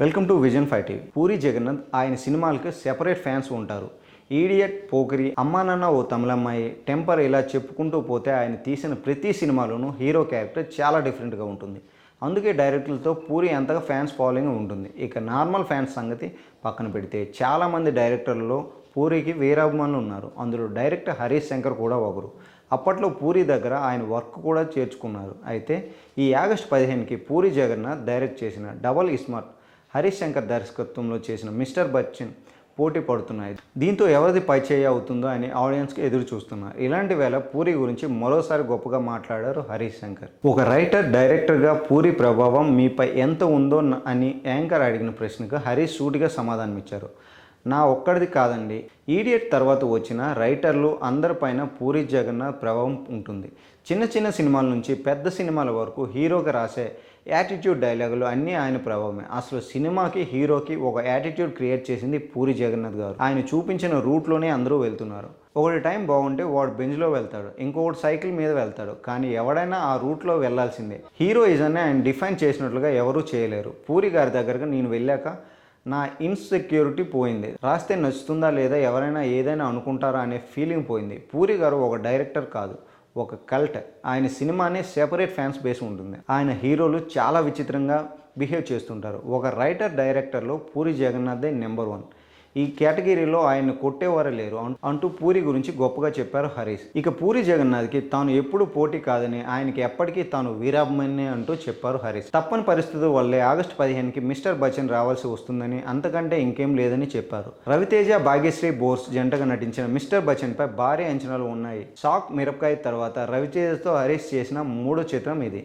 Welcome to Vision five TV. Puri Jagannadh ఆయన సినిమాలకు separate fans ఉంటారు. ఈడియట్ పోకిరి అమ్మా నాన్న ఓ తమిళమ్మాయి temper ఇలా చెప్పుకుంటూ పోతే ఆయన తీసిన ప్రతి సినిమాలోనూ హీరో క్యారెక్టర్ చాలా డిఫరెంట్గా ఉంటుంది. అందుకే డైరెక్టర్లతో పూరి అంతగా ఫ్యాన్స్ ఫాలోయింగ్ ఉంటుంది. ఇక నార్మల్ ఫ్యాన్స్ సంగతి పక్కన పెడితే చాలామంది డైరెక్టర్లలో పూరికి వీరాభిమానులు ఉన్నారు. అందులో డైరెక్టర్ హరీష్ శంకర్ కూడా ఒకరు. అప్పట్లో పూరి దగ్గర ఆయన వర్క్ కూడా చేర్చుకున్నారు. అయితే ఈ ఆగస్టు పదిహేనుకి పూరి జగన్నాథ్ డైరెక్ట్ చేసిన డబల్ ఇస్మార్ట్ హరీష్ శంకర్ దర్శకత్వంలో చేసిన మిస్టర్ బచ్చన్ పోటీ పడుతున్నాయి. దీంతో ఎవరిది పైచేయి అవుతుందో అని ఆడియన్స్కి ఎదురు చూస్తున్నారు ఇలాంటి వేళ పూరి గురించి మరోసారి గొప్పగా మాట్లాడారు హరీష్ శంకర్ ఒక రైటర్ డైరెక్టర్గా పూరి ప్రభావం మీపై ఎంత ఉందో అని యాంకర్ అడిగిన ప్రశ్నకు హరీష్ సూటిగా సమాధానం ఇచ్చారు నా ఒక్కడిది కాదండి. ఈడియట్ తర్వాత వచ్చిన రైటర్లు అందరిపైన పూరి జగన్నాథ్ ప్రభావం ఉంటుంది. చిన్న చిన్న సినిమాల నుంచి పెద్ద సినిమాల వరకు హీరోకి రాసే యాటిట్యూడ్ డైలాగులు అన్నీ ఆయన ప్రభావమే. అసలు సినిమాకి హీరోకి ఒక యాటిట్యూడ్ క్రియేట్ చేసింది పూరి జగన్నాథ్ గారు. ఆయన చూపించిన రూట్లోనే అందరూ వెళ్తున్నారు. ఒకటి టైం బాగుంటే వాడు బెంజ్లో వెళ్తాడు ఇంకొకటి సైకిల్ మీద వెళ్తాడు. కానీ ఎవడైనా ఆ రూట్లో వెళ్ళాల్సిందే హీరోయిజాన్ని ఆయన డిఫైన్ చేసినట్లుగా ఎవరూ చేయలేరు. పూరి గారి దగ్గరకు నేను వెళ్ళాక నా ఇన్సెక్యూరిటీ పోయింది. రాస్తే నచ్చుతుందా లేదా ఎవరైనా ఏదైనా అనుకుంటారా అనే ఫీలింగ్ పోయింది. పూరి గారు ఒక డైరెక్టర్ కాదు ఒక కల్ట్ ఆయన సినిమానే సెపరేట్ ఫ్యాన్స్ బేస్ ఉంటుంది. ఆయన హీరోలు చాలా విచిత్రంగా బిహేవ్ చేస్తుంటారు. ఒక రైటర్ డైరెక్టర్లో పూరి జగన్నాథే నెంబర్ వన్ ఈ కేటగిరీలో ఆయన కొట్టేవారే లేరు. అంటూ పూరి గురించి గొప్పగా చెప్పారు హరీష్. ఇక పూరి జగన్నాథ్కి తాను ఎప్పుడు పోటీ కాదని ఆయనకి ఎప్పటికీ తాను వీరాభిమన్యే అంటూ చెప్పారు హరీష్. తప్పని పరిస్థితుల వల్లే ఆగస్టు పదిహేనుకి మిస్టర్ బచ్చన్ రావాల్సి వస్తుందని అంతకంటే ఇంకేం లేదని చెప్పారు. రవితేజ భాగ్యశ్రీ బోర్స్ జంటగా నటించిన మిస్టర్ బచ్చన్ పై భారీ అంచనాలు ఉన్నాయి. షాక్ మిరపకాయ తర్వాత రవితేజతో హరీష్ చేసిన మూడో చిత్రం ఇది.